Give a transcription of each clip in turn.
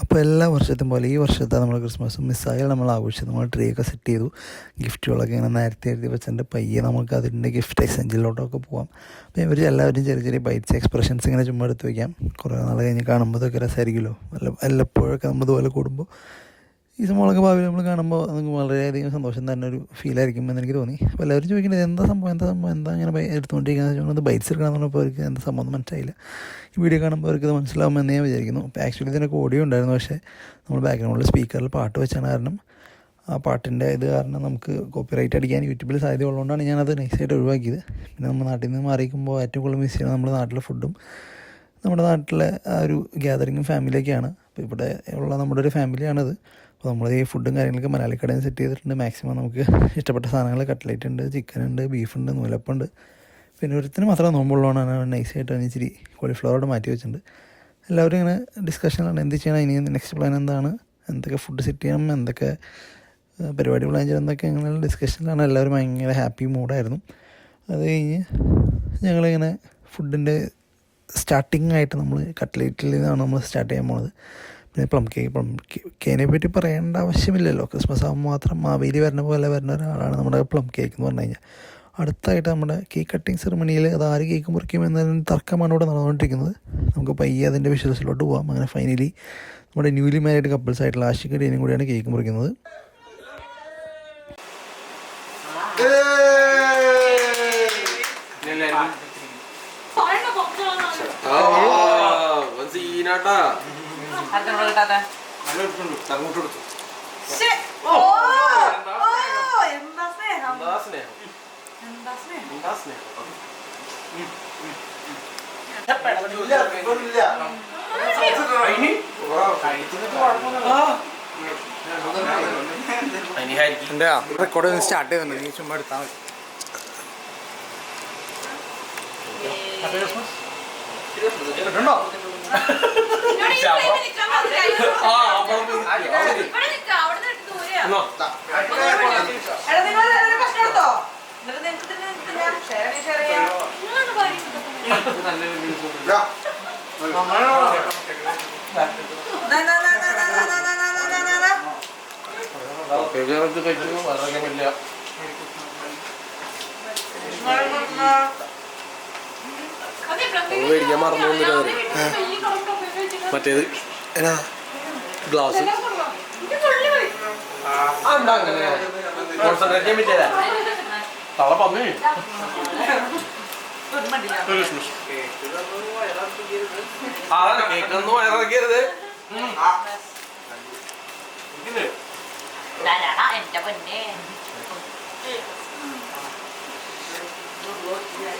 അപ്പോൾ എല്ലാ വർഷത്തും പോലെ ഈ വർഷത്തെ നമ്മൾ ക്രിസ്മസ് മിസ്സായാൽ നമ്മൾ ആഘോഷിച്ചു. നമ്മൾ ട്രീ ഒക്കെ സെറ്റ് ചെയ്തു. ഗിഫ്റ്റുകളൊക്കെ ഇങ്ങനെ നേരത്തെ എഴുതി വെച്ചിട്ട് പയ്യെ നമുക്ക് അതിന്റെ ഗിഫ്റ്റ് എക്സ്ചേഞ്ചിലോട്ടൊക്കെ പോകാം അപ്പോൾ ഇവർ എല്ലാവരും ചെറിയ ചെറിയ ബൈറ്റ്സ് എക്സ്പ്രഷൻസ് ഇങ്ങനെ ചുമ്മാ എടുത്ത് വയ്ക്കാം കുറേ നാൾ കഴിഞ്ഞ് കാണുമ്പോൾ ഇതൊക്കെ രസമായിരിക്കുമല്ലോ. വല്ല വല്ലപ്പോഴൊക്കെ നമ്മൾ ഇതുപോലെ കൂടുമ്പോൾ ഈ സംഭവങ്ങളൊക്കെ ഭാവിയിൽ നമ്മൾ കാണുമ്പോൾ നമുക്ക് വളരെയധികം സന്തോഷം തന്നെ ഒരു ഫീലായിരിക്കും എന്ന് എനിക്ക് തോന്നി. അപ്പോൾ എല്ലാവരും ചോദിക്കുന്നത് എന്താ സംഭവം? എന്താ സംഭവം? എന്താ അങ്ങനെ എടുത്തുകൊണ്ടിരിക്കുന്നത്? ചോദിക്കുന്നത് ബൈറ്റ്സ് എടുക്കണം എന്ന് പറഞ്ഞപ്പോൾ അവർക്ക് എന്താ സംഭവം മനസ്സിലായില്ല. ഈ വീഡിയോ കാണുമ്പോൾ അവർക്ക് ഇത് മനസ്സിലാവുമെന്ന് ഞാൻ വിചാരിക്കുന്നു. അപ്പോൾ ആക്ച്വലി ഇതിനൊക്കെ ഓഡിയോ ഉണ്ടായിരുന്നു. പക്ഷേ നമ്മൾ ബാക്ക്ഗ്രൗണ്ടിൽ സ്പീക്കറിൽ പാട്ട് വെച്ചാണ് കാരണം ആ പാട്ടിന്റെ ഇത് കാരണം നമുക്ക് കോപ്പിറൈറ്റ് അടിക്കാൻ യൂട്യൂബിൽ സാധ്യത ഉള്ളതുകൊണ്ടാണ് ഞാനത് നൈസായിട്ട് ഒഴിവാക്കിയത്. പിന്നെ നമ്മൾ നാട്ടിൽ നിന്ന് മാറിയിരിക്കുമ്പോൾ ഏറ്റവും കൂടുതൽ മിസ് ചെയ്യുന്നത് നമ്മുടെ നാട്ടിലെ ഫുഡും നമ്മുടെ നാട്ടിലെ ആ ഒരു ഗ്യാതറിങ്ങും ഫാമിലിയൊക്കെയാണ് അപ്പോൾ ഇവിടെ ഉള്ള നമ്മുടെ ഒരു ഫാമിലിയാണത് അപ്പോൾ നമ്മൾ ഈ ഫുഡും കാര്യങ്ങളൊക്കെ മലയാളി കടയിൽ സെറ്റ് ചെയ്തിട്ടുണ്ട്. മാക്സിമം നമുക്ക് ഇഷ്ടപ്പെട്ട സാധനങ്ങൾ കട്ട്ലേറ്റ് ഉണ്ട് ചിക്കൻ ഉണ്ട് ബീഫുണ്ട് നൂലപ്പുണ്ട് പിന്നെ ഒരുത്തിന് മാത്രം നോമ്പുള്ളതാണ് നൈസായിട്ട് ഇച്ചിരി കോളിഫ്ലവറോട് മാറ്റി വെച്ചിട്ടുണ്ട്. എല്ലാവരും ഇങ്ങനെ ഡിസ്കഷനിലാണ് എന്ത് ചെയ്യണം? ഇനി നെക്സ്റ്റ് പ്ലാൻ എന്താണ്? എന്തൊക്കെ ഫുഡ് സെറ്റ് ചെയ്യണം? എന്തൊക്കെ പരിപാടി പ്ലാൻ ചെയ്യണം? എന്നൊക്കെ അങ്ങനെയുള്ള ഡിസ്കഷനിലാണ് എല്ലാവരും ഭയങ്കര ഹാപ്പി മൂഡായിരുന്നു അത് കഴിഞ്ഞ് ഞങ്ങളിങ്ങനെ ഫുഡിന്റെ സ്റ്റാർട്ടിംഗ് ആയിട്ട് നമ്മൾ കട്ട്ലേറ്റിൽ നിന്നാണ് നമ്മൾ സ്റ്റാർട്ട് ചെയ്യാൻ പോണത്. പിന്നെ പ്ലം കേക്ക് പ്ലം കേക്കിനെ പറ്റി പറയേണ്ട ആവശ്യമില്ലല്ലോ ക്രിസ്മസ് ആകുമ്പോൾ മാത്രം മാവേലി വരുന്ന പോലെ വരുന്ന ഒരാളാണ് നമ്മുടെ പ്ലം കേക്ക് എന്ന് പറഞ്ഞു കഴിഞ്ഞാൽ അടുത്തായിട്ട് നമ്മുടെ കേക്ക് കട്ടിങ് സെറമണിയിൽ അത് ആര് കേക്ക് മുറിക്കും എന്നതിന് തർക്കമാണ് ഇവിടെ നടന്നുകൊണ്ടിരിക്കുന്നത് നമുക്ക് പയ്യെ അതിന്റെ വിശ്വാസത്തിലോട്ട് പോകാം അങ്ങനെ ഫൈനലി നമ്മുടെ ന്യൂലി മാരീഡ് കപ്പിൾസ് ആയിട്ടുള്ള ആഷിക ഡീനും കൂടിയാണ് കേക്ക് മുറിക്കുന്നത് ആ സീനാട്ടാ ശ്ശെ. ഓ, ഓ, എന്താ സ്നേഹം? എന്താ സ്നേഹം? എന്താ സ്നേഹം? എന്താ സ്നേഹം? റെക്കോർഡ് ഒന്ന് സ്റ്റാർട്ട് ചെയ്യുന്നുണ്ട് നീ ചുമ്മാ എടുത്താൽ മതി. കേട്ടോ ആ മേടിക്കാൻ മറന്നു മറ്റേത്? എന്നാ? ഗ്ലാസ്. കേക്കൊന്നും എന്റെ പൊന്നെ.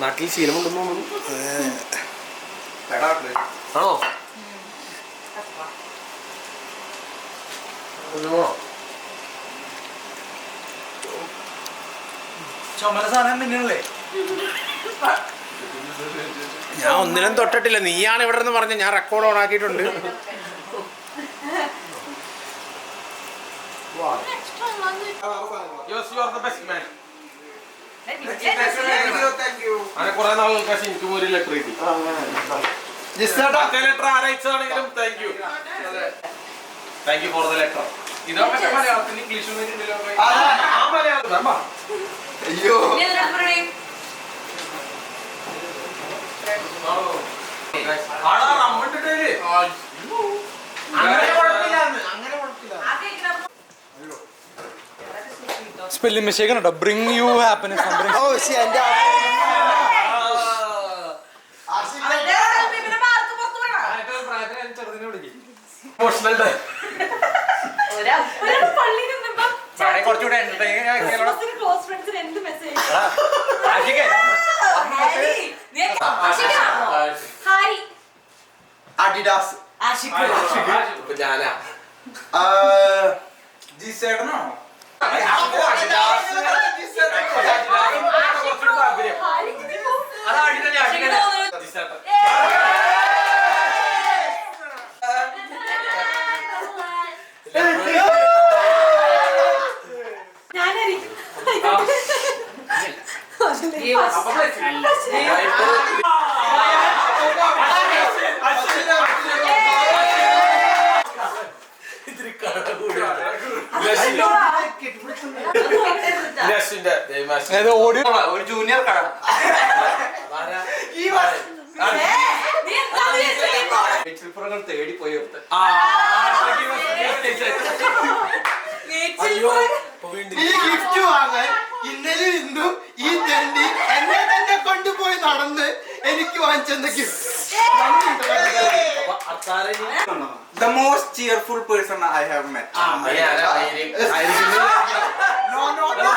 നാട്ടിൽ ശീലമുണ്ടെന്ന് തോന്നുന്നു. ആണോ? ചുമല സാധനം തന്നെയാണല്ലേ? ഞാൻ ഒന്നിനും തൊട്ടിട്ടില്ല. നീയാണ് ഇവിടെ നിന്ന് പറഞ്ഞ ഞാൻ റെക്കോർഡ് ഓൺ ആക്കിയിട്ടുണ്ട്. ഉള്ളത്. യെസ് യു ആർ ദ അങ്ങനെ കുറെ നാളുകൾക്ക് ശേഷം എനിക്കും ഒരു ലെറ്റർ കിട്ടി letter ആരയച്ചതാണെങ്കിലും thank you thank you for the letter ഇതൊക്കെ മലയാളത്തിൽ അതിനകത്ത് പറയണേ. ആടാ റമ്മിട്ടിട്ടേൽ സ്പെല്ലിംഗ് മിസ്റ്റേക്ക് കേട്ടോ ബ്രിങ് യു ഹാപ്പിനെസ് ഓ ശരി എന്റെ കുറച്ചുകൂടെ ഞാനായിരിക്കും ഒരു ജൂനിയർ കട നീ എന്താ വിചാരിച്ചത്? ചിൽപ്പുറങ്ങൾ തേടി പോയി ഗിഫ്റ്റ് വാങ്ങാൻ ഇന്നലെ ഇന്നും ഈ തെണ്ടി എന്നെ തന്നെ കൊണ്ടുപോയി നടന്ന് എനിക്ക് വാങ്ങിച്ചെന്ന gift The most cheerful person I have met. No no no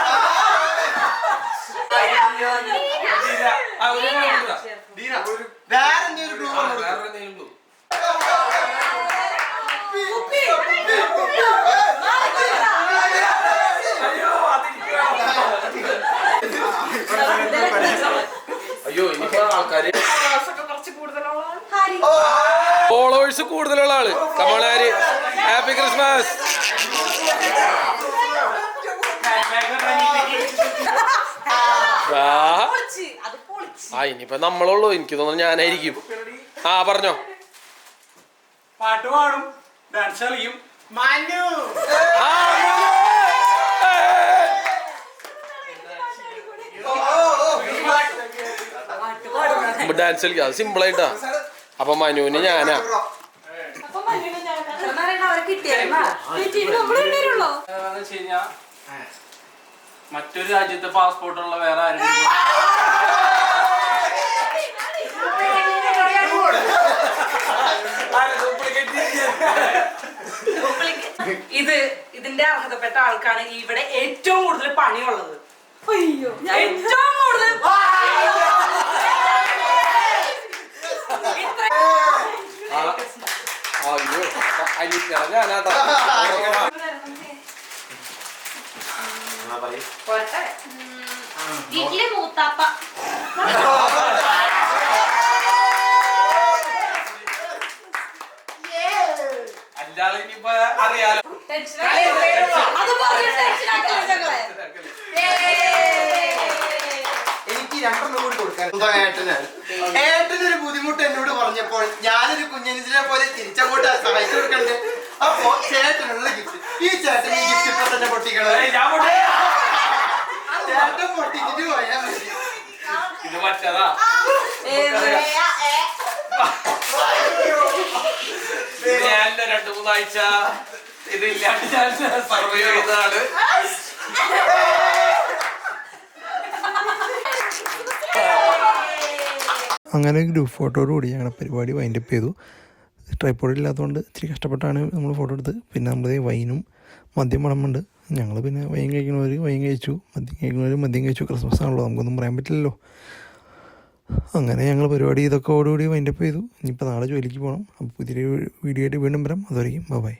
വേറെ എന്തെങ്കിലും ഗ്ലൂ കൊടുക്കും അയ്യോ കൂടുതലുള്ള ഫോളോവേഴ്സ് കൂടുതലുള്ള ആൾ. കമലാരി ഹാപ്പി ക്രിസ്മസ് ആ. പൊളിച്ച് അത് പൊളിച്ച്. ആ ഇനിയിപ്പോ നമ്മളുള്ളൂ. എനിക്ക് തോന്നുന്നു ഞാനായിരിക്കും. ആ പറഞ്ഞോ. പാട്ട് പാടും ഡാൻസ് കളിക്കും ആ, ഡാൻസ് കളിക്കാം. അത് സിമ്പിൾ ആയിട്ടാ. അപ്പൊ മനുവിന് ഞാനാ. മറ്റൊരു രാജ്യത്തെ പാസ്പോർട്ട് ഉള്ള വേറെ ആരെങ്കിലും ഇത് ഇതിന്റെ അർഹതപ്പെട്ട ആൾക്കാണ് ഇവിടെ ഏറ്റവും കൂടുതൽ പണിയുള്ളത്. അയ്യോ ഏറ്റവും കൂടുതൽ അയ്യോ അനിക്കറ ഞാനാട്ടാ പോരട്ടെ വീട്ടിലെ മൂത്താപ്പ. അല്ലാതെ ഇനിയിപ്പോ അറിയാലോ. എനിക്ക് രണ്ടെണ്ണം കൂടി കൊടുക്കാൻ. ഏട്ടനൊരു ബുദ്ധിമുട്ട് എന്നോട് പറഞ്ഞപ്പോൾ ഞാനൊരു കുഞ്ഞനിതിനെ തിരിച്ചങ്ങോട്ട് സഹായിച്ചു കൊടുക്കണ്ടേ? അപ്പോ ചേട്ടനുള്ള ഗിഫ്റ്റ് ഈ ചേട്ടൻ ഈ ഗിഫ്റ്റ് ഇപ്പൊ തന്നെ പൊട്ടിക്കണം? ചേട്ടൻ പൊട്ടിച്ചിട്ട് പോയാ മതി. ഇത് മറ്റേതാ ഇത് ഞാൻ രണ്ടു മൂന്നാഴ്ച ഇതില്ലാണ്ട് ഞാൻ സർവൈവ് ചെയ്തതാണ്. അങ്ങനെ ഗ്രൂപ്പ് ഫോട്ടോയോട് കൂടി ഞങ്ങളുടെ പരിപാടി വൈൻഡപ്പ് ചെയ്തു. ട്രൈപ്പോഡ് ഇല്ലാത്തതുകൊണ്ട് ഇച്ചിരി കഷ്ടപ്പെട്ടാണ് നമ്മൾ ഫോട്ടോ എടുത്ത്. പിന്നെ നമ്മൾ വൈനും മദ്യം പണമുണ്ട്. ഞങ്ങൾ പിന്നെ വൈൻ കഴിക്കുന്നവർ വൈൻ കഴിച്ചു. മദ്യം കഴിക്കുന്നവർ മദ്യം കഴിച്ചു. ക്രിസ്മസ് ആണല്ലോ. നമുക്കൊന്നും പറയാൻ പറ്റില്ലല്ലോ. അങ്ങനെ ഞങ്ങൾ പരിപാടി ഇതൊക്കെ ഓടുകൂടി വൈൻഡപ്പ് ചെയ്തു. ഇനിയിപ്പോൾ നാളെ ജോലിക്ക് പോകണം അപ്പോൾ പുതിയ വീഡിയോ ആയിട്ട് വീണ്ടും വരാം. അതുവരെയും ബൈ